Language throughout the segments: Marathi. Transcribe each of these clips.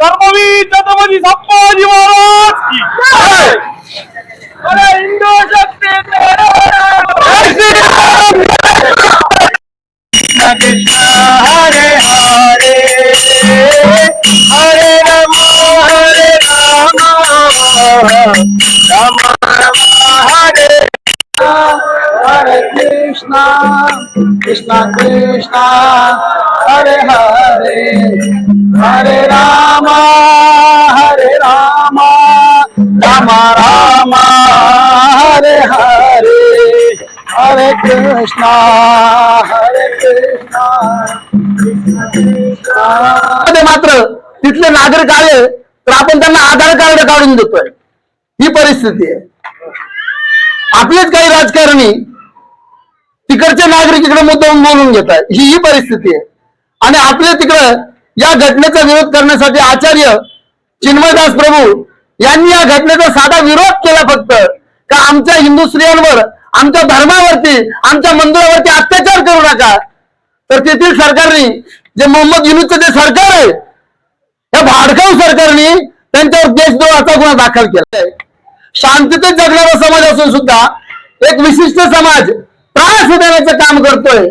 कर्मवीर छत्रपती संभाजी महाराज की अरे हिंदू शक्ती जय श्रीराम हरे हरे हरे राम हरे राम राम राम हरे हरे कृष्णा कृष्णा कृष्णा हरे रामा हरे राम हरे राम राम राम हरे हरे हरे कृष्णा हरे कृष्णा मात्र तिथले नागरिक आले तर आपण त्यांना आधार कार्ड काढून देतोय. ही परिस्थिती आहे. आपलेच काही राजकारणी तिकडचे नागरिक इकडे मुद्दा बोलून घेत आहेत ही ही परिस्थिती आहे. आणि आपले तिकडं या घटनेचा विरोध करण्यासाठी आचार्य चिन्मयदास प्रभू यांनी या घटनेचा साधा विरोध केला फक्त. का आमच्या हिंदू स्त्रियांवर आमच्या धर्मावरती आमच्या मंदिरावरती अत्याचार करू नका. तर तेथील सरकारने जे मोहम्मद युनुसचं जे सरकार आहे त्या भाडकाऊ सरकारने त्यांच्यावर देशद्रोहाचा गुन्हा दाखल केला आहे शांततेत जगणारा समाज असून सुद्धा एक विशिष्ट समाज त्रास देण्याचं काम करतोय.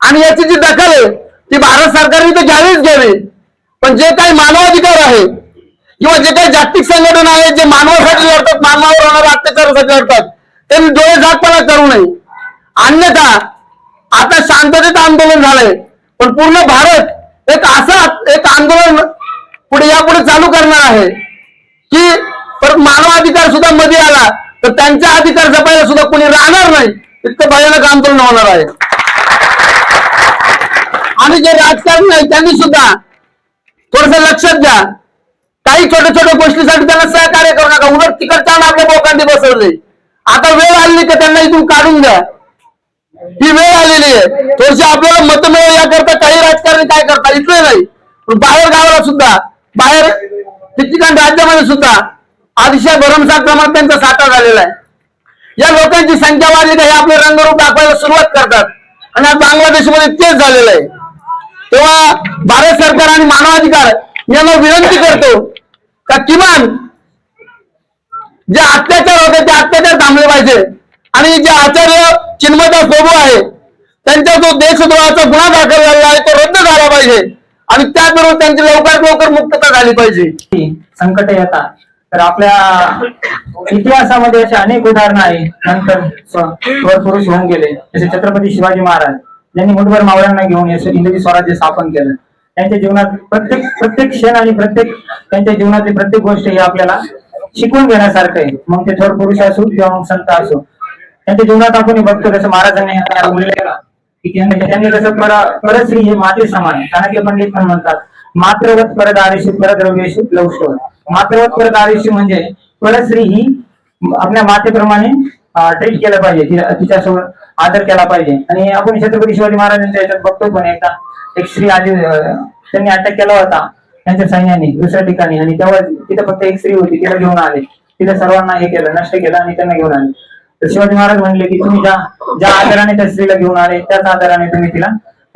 आणि याची जी दखल आहे ती भारत सरकारने तर घ्यावीच घ्यावी पण जे काही मानवाधिकार आहे किंवा जे काही जागतिक संघटन आहे जे मानवासाठी लढतात मानवावर होणाऱ्या अत्याचारासाठी लढतात त्यांनी डोळे झाकपणा करू नये. अन्यथा आता शांततेत आंदोलन झालंय. पण पूर्ण भारत एक असा एक आंदोलन पुढे यापुढे चालू करणार आहे की परत मानवाधिकार सुद्धा मध्ये आला तर त्यांचा अधिकार जपायला सुद्धा कोणी राहणार नाही. इतकं भयानक आंदोलन होणार आहे. आणि जे राजकारणी आहे त्यांनी सुद्धा थोडस लक्षात घ्या. काही छोट्या छोट्या गोष्टीसाठी त्यांना सहकार्य करू नका. उलट तिकडच्या आपल्या बोकांनी बसवले. आता वेळ आली का त्यांना इथून काढून द्या ही वेळ आलेली आहे. थोडीशी आपल्याला मत मिळव याकरता काही राजकारणी काय करता इथले नाही. पण बाहेर गावाला सुद्धा बाहेर ठिकठिकाण राज्यामध्ये सुद्धा अतिशय भरमसाठ प्रमाणात त्यांचा साठा झालेला आहे. या लोकांची संख्या वाढली का हे आपले रंगरूप दाखवायला सुरुवात करतात. आणि आज बांगलादेशमध्ये तेच झालेलं आहे. तेव्हा भारत सरकार आणि मानवाधिकार यांना विनंती करतो का किमान जे अत्याचार होते ते अत्याचार थांबले पाहिजे. आणि जे आचार्य चिन्मयचा प्रभू आहे त्यांचा जो देशद्रोहाचा गुन्हा दाखल झालेला आहे तो रद्द झाला पाहिजे. आणि त्याचबरोबर त्यांची लवकरात लवकर मुक्तता झाली पाहिजे. संकट येतात तर आपल्या इतिहासामध्ये असे अनेक उदाहरणं आहे नंतर पुरुष होऊन गेले. जसे छत्रपती शिवाजी महाराज. ज्यांनी मुठभर मावळ्यांना घेऊन यश- इंद्रजी स्वराज्य स्थापन केलं. त्यांच्या जीवनात प्रत्येक प्रत्येक क्षण आणि प्रत्येक त्यांच्या जीवनातली प्रत्येक गोष्ट ही आपल्याला शिकवून घेण्यासारखं आहे. मग ते थोर पुरुष असो किंवा मग संत असो. त्यांच्या जीवनात आपण बघतो जसं महाराजांनी की? त्यांनी त्यांनी कसं पर परश्री हे माते समान चाणक्य पंडित पण म्हणतात मात्रवत परत आयुष्य परद्रव्येशु लवशोध मात्रवत परत आयुष्य म्हणजे परश्री ही आपल्या मातेप्रमाणे ट्रीट केलं पाहिजे. तिला- तिच्यासोबत आदर केला पाहिजे. आणि आपण छत्रपती शिवाजी महाराजांच्या याच्यात बघतो पण एकदा एक स्त्री आली त्यांनी अटॅक केला होता. त्यांच्या सैन्याने दुसऱ्या ठिकाणी. आणि तेव्हा तिथं फक्त एक स्त्री होती. तिला घेऊन आले. तिला सर्वांना हे केलं नष्ट केलं आणि त्यांना घेऊन आले. तर शिवाजी महाराज म्हणले की तुम्ही ज्या ज्या आदराने त्या स्त्रीला घेऊन आले त्याच आदराने तुम्ही तिला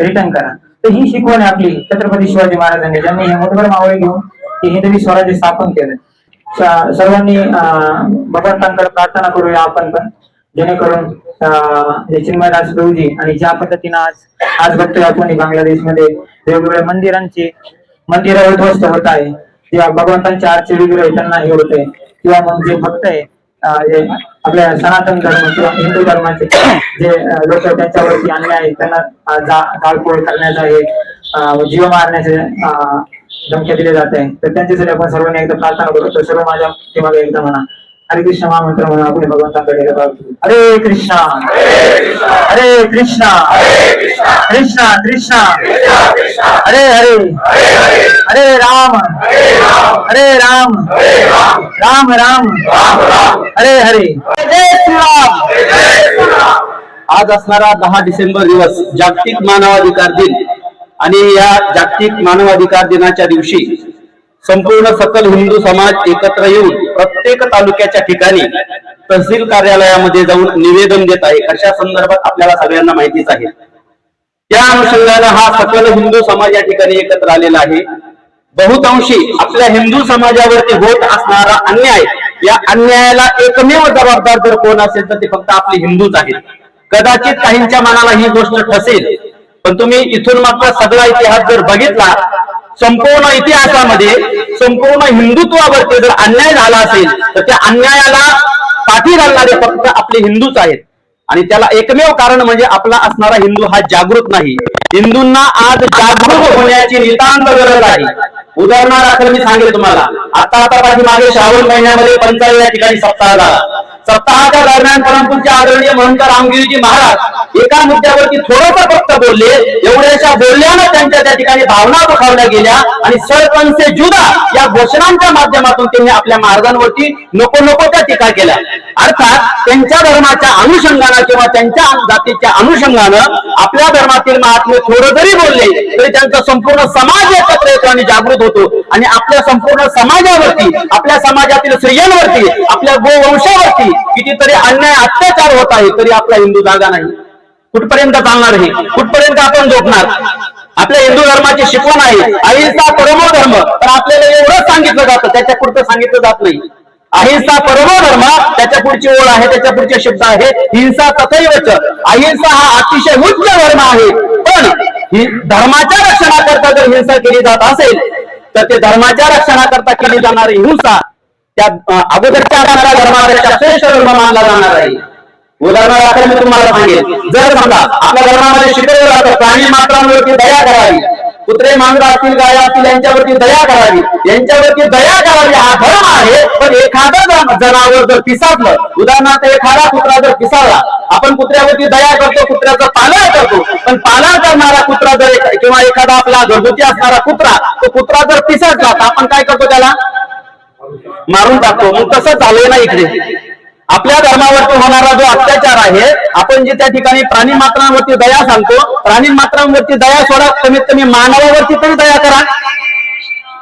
रिटर्न करा. तर ही शिकवण आपली छत्रपती शिवाजी महाराजांनी. ज्यांनी हे मोठभर मावळे घेऊन हे हिंदवी स्वराज्य स्थापन केलं. सर्वांनी अं, भगवंतांकडे प्रार्थना करूया आपण पण जेणेकरून अं, चिन्मयदास प्रभूजी आणि ज्या पद्धतीनं आज आज बघतोय आपण बांगलादेशमध्ये वेगवेगळ्या मंदिरांची मंदिरं उद्ध्वस्त होत आहे. किंवा भगवंतांच्या आरचे विग्रह त्यांना हे होते किंवा मग जे भक्त आहे आपल्या सनातन धर्म किंवा हिंदू धर्माचे जे लोक त्यांच्यावरती अन्याय आहेत त्यांना जाळपोळ करण्याचा हे जीव मारण्याचे अं, धमक्या दिले जात आहे तर त्यांच्यासाठी आपण सर्वांनी एकदा प्रार्थना करू तर सर्व माझ्या मागे एकदा म्हणा. हरे कृष्ण महामंत्र म्हणा आपण भगवंताकडे एकदा हरे कृष्णा. हरे कृष्णा. कृष्णा कृष्णा. हरे हरे. हरे राम. हरे राम. राम राम. हरे हरे. आज असणारा दहा डिसेंबर दिवस जागतिक मानवाधिकार दिन. आणि या जागतिक मानवाधिकार दिनाच्या दिवशी संपूर्ण सकल हिंदू समाज एकत्र येऊन प्रत्येक तालुक्याच्या ठिकाणी तहसील कार्यालयामध्ये जाऊन निवेदन देत आहे. अशा संदर्भात आपल्याला सगळ्यांना माहितीच आहे. त्या अनुषंगानं हा सकल हिंदू समाज या ठिकाणी एकत्र आलेला आहे. बहुतांशी आपल्या हिंदू समाजावरती होत असणारा अन्याय या अन्यायाला एकमेव जबाबदार जर कोण असेल तर ते फक्त आपले हिंदूच आहेत. कदाचित काहींच्या मनाला ही गोष्ट ठसेल पण तुम्ही इथून मात्र सगळा इतिहास जर बघितला संपूर्ण इतिहासामध्ये संपूर्ण हिंदुत्वावरती जर अन्याय झाला असेल तर त्या अन्यायाला पाठी घालणारे फक्त आपले हिंदूच आहेत. आणि त्याला एकमेव कारण म्हणजे आपला असणारा हिंदू हा जागृत नाही. हिंदूंना आज जागृत होण्याची नितांत गरज आहे. उदाहरणादाखल मी सांगेल तुम्हाला. आता आता पाठीमागे श्रावण महिन्यामध्ये पंचायत या ठिकाणी सप्ताह झाला. सप्ताहाच्या दरम्यान परमपूरचे आदरणीय महंत रामगिरीजी महाराज एका मुद्द्यावरती थोडस फक्त बोलले. एवढ्याशा बोलल्यानं त्यांच्या त्या ठिकाणी भावना दुखावल्या गेल्या आणि सरपंचे जुदा या घोषणांच्या माध्यमातून त्यांनी आपल्या मार्गांवरती नको नको त्या टीका केल्या. अर्थात त्यांच्या धर्माच्या अनुषंगानं किंवा त्यांच्या जातीच्या अनुषंगानं आपल्या धर्मातील महात्मे थोडं जरी बोलले तरी त्यांचा संपूर्ण समाज एकत्र येतो आणि जागृत होतो. आणि आपल्या संपूर्ण समाजावरती आपल्या समाजातील स्त्रियांवरती आपल्या गोवंशावरती कितीतरी अन्याय अत्याचार होत आहे तरी आपला हिंदू जागा नाही. कुठपर्यंत चालणार हे? कुठपर्यंत आपण झोपणार? आपल्या हिंदू धर्माची शिकवण आहे. अहिंसा परमो धर्म. तर आपल्याला एवढंच सांगितलं जातं त्याच्या पुढचं सांगितलं जात नाही. अहिंसा परमो धर्म त्याच्या पुढची ओळ आहे त्याच्या पुढचे शब्द आहे हिंसा तथैवच. अहिंसा हा अतिशय उच्च धर्म आहे. पण धर्माच्या रक्षणाकरता जर हिंसा केली जात असेल तर ते धर्माच्या रक्षणाकरता केली जाणारी हिंसा त्या अगोदरच्या असणाऱ्या धर्मापेक्षा श्रेष्ठ धर्म मानला जाणार आहे. उदाहरणादाखल मी तुम्हाला सांगेल जर समजा आपल्या धर्मामध्ये शिकवलं जातं प्राणी मात्रांवरती दया करावी कुत्रे मांजर असतील गाय असतील यांच्यावरती दया करावी. यांच्यावरती दया करावी हा धर्म आहे पण एखादं जनावर जर पिसाटलं उदाहरणार्थ एखादा कुत्रा जर पिसाळला आपण कुत्र्यावरती दया करतो कुत्र्याचा पालन करतो. पण पालन करणारा कुत्रा जर एक- किंवा एखादा आपला घरगुती असणारा कुत्रा तो कुत्रा जर पिसत जात आपण काय करतो त्याला? मारून टाकतो. मग तसं चालू ना इकडे. आपल्या धर्मावरती होणारा जो अत्याचार आहे आपण जे त्या ठिकाणी प्राणी मात्रांवरती दया सांगतो प्राणी मात्रांवरती दया सोडा कमीत कमी मानवावरती तरी दया करा.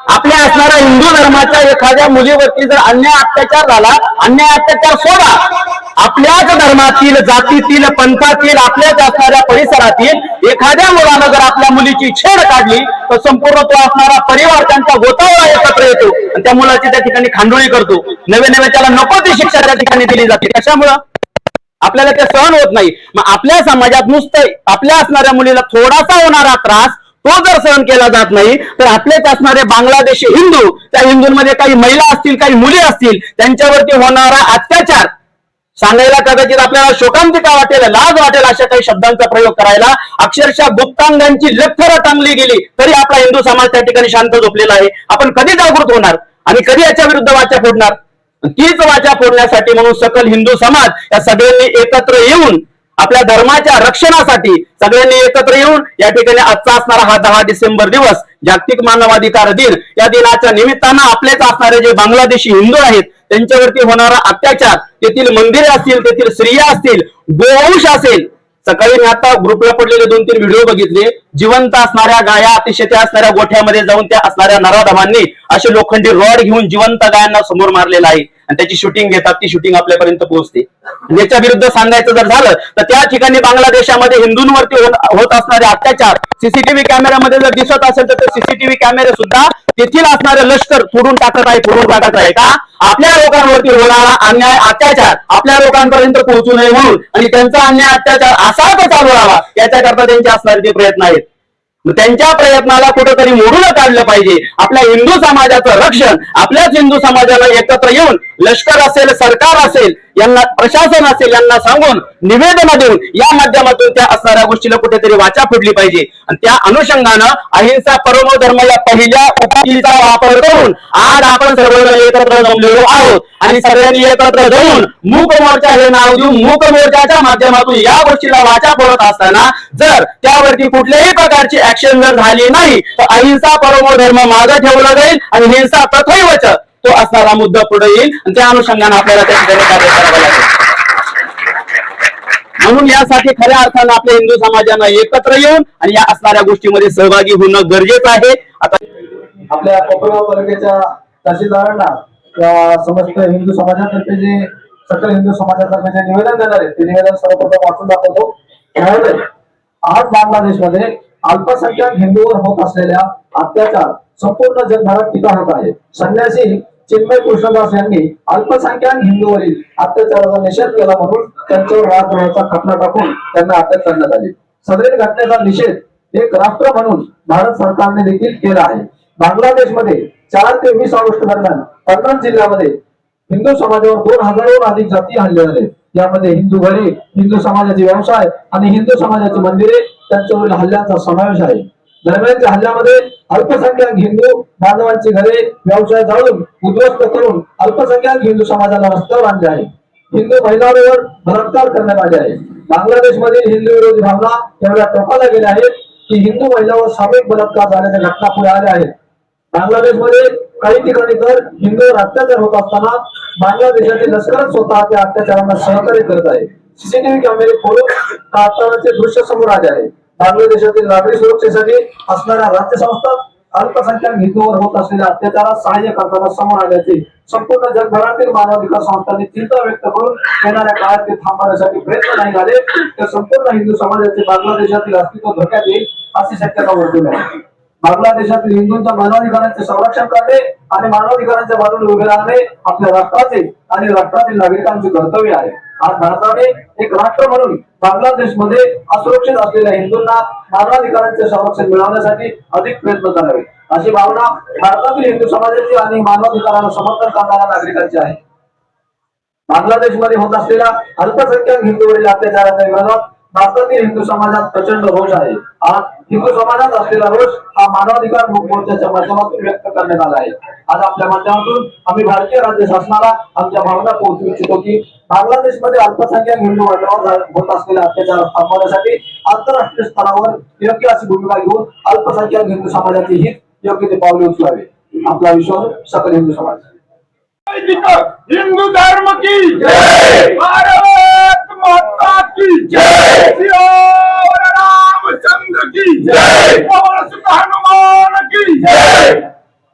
आपल्या असणाऱ्या हिंदू धर्माच्या एखाद्या मुलीवरती जर अन्याय अत्याचार झाला अन्याय अत्याचार सोडा. आपल्याच धर्मातील जातीतील पंथातील आपल्याच असणाऱ्या परिसरातील एखाद्या मुलानं जर आपल्या मुलीची छेड काढली तर संपूर्ण तो असणारा परिवार त्यांचा गोतावळा एकत्र येतो. आणि त्या मुलाची त्या ठिकाणी खांडोळी करतो. नवे नवे त्याला नको ती शिक्षा त्या ठिकाणी दिली जाते. कशामुळं? आपल्याला ते सहन होत नाही. मग आपल्या समाजात नुसतं आपल्या असणाऱ्या मुलीला थोडासा होणारा त्रास तो जर सहन केला जात नाही तर आपलेच असणारे बांगलादेशी हिंदू त्या हिंदूंमध्ये काही महिला असतील काही मुली असतील त्यांच्यावरती होणारा अत्याचार. सांगायला कदाचित आपल्याला शोकांतिका वाटेल लाज वाटेल अशा काही शब्दांचा प्रयोग करायला. अक्षरशः गुप्तांगांची लखर टांगली गेली तरी आपला हिंदू समाज त्या ठिकाणी शांत झोपलेला आहे. आपण कधी जागृत होणार? आणि कधी याच्या विरुद्ध वाचा फोडणार? तीच वाचा फोडण्यासाठी म्हणून सकल हिंदू समाज या सगळ्यांनी एकत्र येऊन आपल्या धर्माच्या रक्षणासाठी सगळ्यांनी एकत्र येऊन या ठिकाणी आजचा असणारा हा दहा डिसेंबर दिवस जागतिक मानवाधिकार दिन या दिनाच्या निमित्तानं आपलेच असणारे जे बांगलादेशी हिंदू आहेत त्यांच्यावरती होणारा अत्याचार तेथील मंदिरे असतील तेथील स्त्रिया असतील गोवंश असेल. सकाळी मी आता ग्रुपला पडलेले दोन तीन व्हिडिओ बघितले. जिवंत असणाऱ्या गाया अतिशय त्या असणाऱ्या गोठ्यामध्ये जाऊन त्या असणाऱ्या नराधमांनी असे लोखंडी रॉड घेऊन जिवंत गायांना समोर मारलेला आहे. आणि त्याची शूटिंग घेतात ती शूटिंग आपल्यापर्यंत पोहोचते. याच्या विरुद्ध सांगायचं जर झालं तर त्या ठिकाणी बांगलादेशामध्ये हिंदूंवरती होत असणारे अत्याचार सीसीटीव्ही कॅमेऱ्यामध्ये जर दिसत असेल तर सीसीटीव्ही कॅमेरे सुद्धा तेथील असणारे लष्कर फोडून टाकत आहे फोडून टाकत आहे का? आपल्या लोकांवरती होणारा अन्याय अत्याचार आपल्या लोकांपर्यंत पोहोचू नये म्हणून. आणि त्यांचा अन्याय अत्याचार असा तर चालू राहावा याच्याकरता त्यांचे असणारे ते प्रयत्न आहेत. त्यांच्या प्रयत्नाला कुठंतरी मोडून काढलं पाहिजे. आपल्या हिंदू समाजाचं रक्षण आपल्याच हिंदू समाजाला एकत्र येऊन लष्कर असेल सरकार असेल यांना प्रशासन असेल यांना सांगून निवेदन देऊन या माध्यमातून त्या असणाऱ्या गोष्टीला कुठेतरी वाचा फुटली पाहिजे. आणि त्या अनुषंगानं अहिंसा परमो धर्म या पहिल्या उपाधीचा वापर करून आज आपण सर्वजण एकत्र जमलेलो आहोत. आणि सगळ्यांनी एकत्र जाऊन मूक मोर्चा हे नाव देऊन मूक मोर्चाच्या माध्यमातून या गोष्टीला वाचा फोडत असताना जर त्यावरती कुठल्याही प्रकारची ऍक्शन जर झाली नाही तर अहिंसा परमो धर्म मागे ठेवला जाईल आणि हिंसा तथैवच तो असणारा मुद्दा पुढे येईल आणि त्या अनुषंगाने आपल्याला त्या ठिकाणी कार्य करावं लागेल. म्हणून यासाठी खऱ्या अर्थानं आपल्या हिंदू समाजानं एकत्र येऊन आणि या असणाऱ्या गोष्टीमध्ये सहभागी होणं गरजेचं आहे. आता आपल्या कोपरगाव तालुक्याच्या तहसीलदारांना समस्त हिंदू समाजातर्फे जे सकल हिंदू समाजातर्फे जे निवेदन देणार आहे ते निवेदन सर्वप्रथम वाचून दाखवतो. आज बांगलादेशमध्ये अल्पसंख्याक हिंदूवर होत असलेल्या अत्याचार संपूर्ण जगभरात टीका होत आहे संन्यासी चिन्मय कृष्णदास यांनी अल्पसंख्याक हिंदूवरील अत्याचाराचा निषेध केला म्हणून त्यांच्यावर राजद्रोहाचा खटला टाकून त्यांना अटक करण्यात आली. सदरील घटनेचा निषेध एक राष्ट्र म्हणून भारत सरकारने देखील केला आहे. बांगलादेशमध्ये चार ते वीस ऑगस्ट दरम्यान पन्नास जिल्ह्यामध्ये हिंदू समाजावर दोन हजाराहून अधिक जाती हल्ले झाले. यामध्ये हिंदू घरे हिंदू समाजाचे व्यवसाय आणि हिंदू समाजाची मंदिरे त्यांच्यावरील हल्ल्यांचा समावेश आहे. दरम्यानच्या हल्ल्यामध्ये अल्पसंख्याक हिंदू बांधवांची घरे व्यवसाय जाळून उद्ध्वस्त करून अल्पसंख्याक हिंदू समाजाला रस्त्यावर आणले आहे. हिंदू महिलांवर बलात्कार करण्यात आले आहे. बांगलादेशमधील हिंदू विरोधी भावना एवढ्या टोकाला गेल्या आहेत की हिंदू महिलांवर सामूहिक बलात्कार झाल्याच्या घटना पुढे आल्या आहेत. बांगलादेशमध्ये काही ठिकाणी तर हिंदूवर अत्याचार होत असताना बांगलादेशातील लष्करच स्वतः त्या अत्याचारांना सहकार्य करत आहे. सीसीटीव्ही कॅमेरे खोलून तात्काळचे दृश्य समोर आले आहे. बांगलादेशातील नागरी सुरक्षेसाठी असणाऱ्या राज्य संस्था अल्पसंख्याक हिंदूवर होत असलेल्या अत्याचारात सहाय्य करताना समोर आल्याचे संपूर्ण जगभरातील मानवाधिकार संस्थांनी चिंता व्यक्त करून येणाऱ्या काळात ते थांबवण्यासाठी प्रयत्न नाही झाले. तर संपूर्ण हिंदू समाजाचे बांगलादेशातील अस्तित्व धोक्यात येईल अशी शक्यता वर्तवली आहे. बांगलादेशातील हिंदूंच्या मानवाधिकारांचे संरक्षण करणे आणि मानवाधिकारांच्या बाजूने उभे राहणे आपल्या राष्ट्राचे आणि राष्ट्रातील नागरिकांचे कर्तव्य आहे. आज भारताने एक राष्ट्र म्हणून बांगलादेशमध्ये असुरक्षित असलेल्या हिंदूंना मानवाधिकारांचे संरक्षण मिळवण्यासाठी अधिक प्रयत्न करावे. अशी भावना भारतातील हिंदू समाजाची आणि मानवाधिकाराला समर्थन करणाऱ्या नागरिकांची आहे. बांगलादेशमध्ये होत असलेल्या अल्पसंख्याक हिंदूवरील अत्याचाराच्या विरोधात भारतातील हिंदू समाजात प्रचंड रोष आहे. आज हिंदू समाजात असलेला रोष हा मानवाधिकार मोर्चाच्या माध्यमातून व्यक्त करण्यात आला आहे. आज आपल्या माध्यमातून आम्ही भारतीय राज्य शासनाला आमच्या भावना पोहोचवू इच्छितो की बांगलादेशमध्ये अल्पसंख्याक हिंदू वर्गावर होत असलेल्या अत्याचार थांबवण्यासाठी आंतरराष्ट्रीय स्तरावर योग्य अशी भूमिका घेऊन अल्पसंख्याक हिंदू समाजाचे हित योग्य ते पावले उचलावे. आपला विश्वास सकल हिंदू समाज. हिंदू धर्म की जय! भारत माता की जय! Jesus. Hey. Hey.